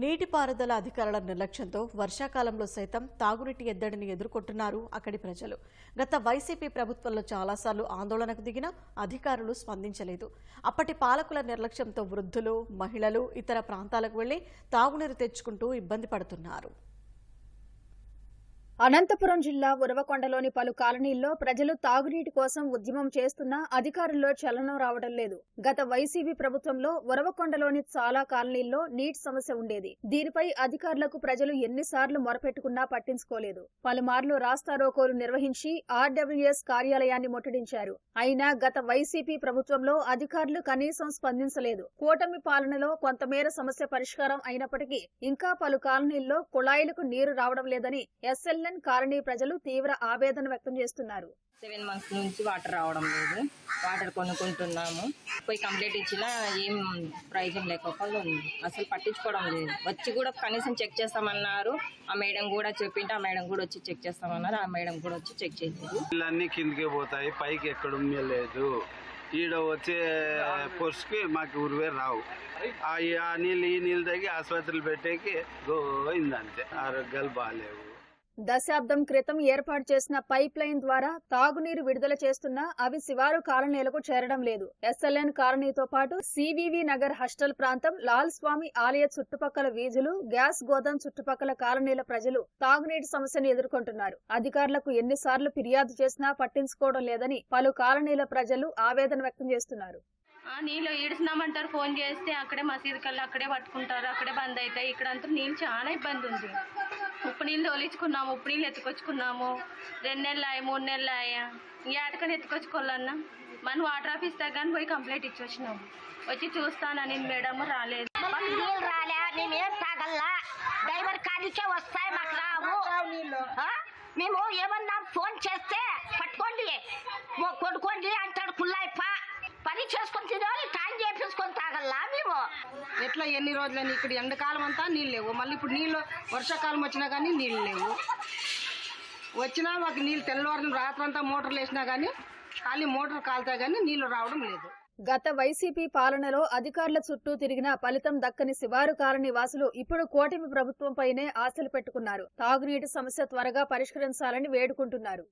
నీటిపారుదల అధికారుల నిర్లక్ష్యంతో వర్షాకాలంలో సైతం తాగునీటి ఎద్దడిని ఎదుర్కొంటున్నారు అక్కడి ప్రజలు. గత వైసీపీ ప్రభుత్వంలో చాలాసార్లు ఆందోళనకు దిగినా అధికారులు స్పందించలేదు. అప్పటి పాలకుల నిర్లక్ష్యంతో వృద్ధులు మహిళలు ఇతర ప్రాంతాలకు వెళ్ళి తాగునీరు తెచ్చుకుంటూ ఇబ్బంది పడుతున్నారు. అనంతపురం జిల్లా ఉరవకొండలోని పలు కాలనీల్లో ప్రజలు తాగునీటి కోసం ఉద్యమం చేస్తున్నా అధికారుల్లో చలనం రావడం లేదు. గత వైసీపీ ప్రభుత్వంలో ఉరవకొండలోని చాలా కాలనీల్లో నీటి సమస్య ఉండేది. దీనిపై అధికారులకు ప్రజలు ఎన్నిసార్లు మొరపెట్టుకున్నా పట్టించుకోలేదు. పలుమార్లు రాస్తారోకోలు నిర్వహించి ఆర్డబ్ల్యూఎస్ కార్యాలయాన్ని ముట్టడించారు. అయినా గత వైసీపీ ప్రభుత్వంలో అధికారులు కనీసం స్పందించలేదు. కూటమి పాలనలో కొంతమేర సమస్య పరిష్కారం అయినప్పటికీ ఇంకా పలు కాలనీల్లో కుళాయిలకు నీరు రావడం లేదని ఎస్ఎల్ ఎస్ఎల్ఎన్ కాలనీ ప్రజలు తీవ్ర ఆవేదన వ్యక్తం చేస్తున్నారు. సెవెన్ మంత్స్ నుంచి వాటర్ రావడం లేదు. వాటర్ కొనుక్కుంటున్నాము. పోయి కంప్లైంట్ ఇచ్చినా ఏం ప్రయోజనం లేకపోతే ఉంది అసలు పట్టించుకోవడం లేదు. వచ్చి కూడా కనీసం చెక్ చేస్తామన్నారు. ఆ మేడం కూడా చెప్పింటే ఆ మేడం కూడా వచ్చి చెక్ చేస్తామన్నారు. ఆ మేడం కూడా వచ్చి చెక్ చేయలేదు. నీళ్ళన్నీ కిందకే పోతాయి. పైకి ఎక్కడ లేదు. ఈడ వచ్చే పొర్స్కి మాకు ఉరివే రావు. ఆ నీళ్ళు ఈ నీళ్ళు తగ్గి ఆసుపత్రులు పెట్టేకి గోయిందంతే ఆరోగ్యాలు బాగాలేవు. దశాబ్దం క్రితం ఏర్పాటు చేసిన పైప్ లైన్ ద్వారా తాగునీరు విడుదల చేస్తున్నా అవి శివారు కాలనీలకు చేరడం లేదు. ఎస్ఎల్ఎన్ కాలనీతో పాటు సివివి నగర్ హాస్టల్ ప్రాంతం లాల్ స్వామి ఆలయ చుట్టుపక్కల వీధులు గ్యాస్ గోదాం చుట్టుపక్కల కాలనీల ప్రజలు తాగునీటి సమస్యను ఎదుర్కొంటున్నారు. అధికారులకు ఎన్నిసార్లు ఫిర్యాదు చేసినా పట్టించుకోవడం లేదని పలు కాలనీల ప్రజలు ఆవేదన వ్యక్తం చేస్తున్నారు. ఆ నీళ్ళు ఈడుస్తున్నామంటారు ఫోన్ చేస్తే అక్కడే మసీదు కల్లా అక్కడే పట్టుకుంటారు అక్కడే బంద్ అవుతాయి ఇక్కడ అంతా నీళ్ళు చాలా ఇబ్బంది ఉంది. నీళ్ళు తోలించుకున్నాము ఉప్పు నీళ్ళు ఎత్తుకొచ్చుకున్నాము. రెండు నెలలు అయ్యా మూడు నెలలు అయ్యా ఏటకని ఎత్తుకొచ్చుకోవాలన్నా. మన వాటర్ ఆఫీస్ దగ్గర పోయి కంప్లైంట్ ఇచ్చి వచ్చినాము వచ్చి చూస్తానని మేడం రాలేదు. నీళ్ళు రాలే మేమేం తాగల్లా. డ్రైవర్ కాడికే వస్తాయి మాకు రావు మేము ఏమన్నా ఫోన్ చేస్తే పట్టుకోండి. ఓ కొనుక్కోండి అంటాడు కుల్లాయిప్ప పని చేసుకొని తినాలి టైం చేపించుకొని తాగల్లా ఎట్లా ఎన్ని రోజులని ఇక్కడ ఎండాకాలం అంతా నీళ్ళు లేవు. మళ్ళీ ఇప్పుడు నీళ్ళు వర్షాకాలం వచ్చినా కానీ నీళ్ళు లేవు. వచ్చినా మాకు నీళ్ళు తెల్లవారిన రాత్రంతా మోటార్లు వేసినా కానీ ఖాళీ మోటార్ కాలుతా కానీ నీళ్ళు రావడం లేదు. గత వైసీపీ పాలనలో అధికారుల చుట్టూ తిరిగిన ఫలితం దక్కని శివారు కాలనీ వాసులు ఇప్పుడు కూటమి ప్రభుత్వంపైనే ఆశలు పెట్టుకున్నారు. తాగునీటి సమస్య త్వరగా పరిష్కరించాలని వేడుకుంటున్నారు.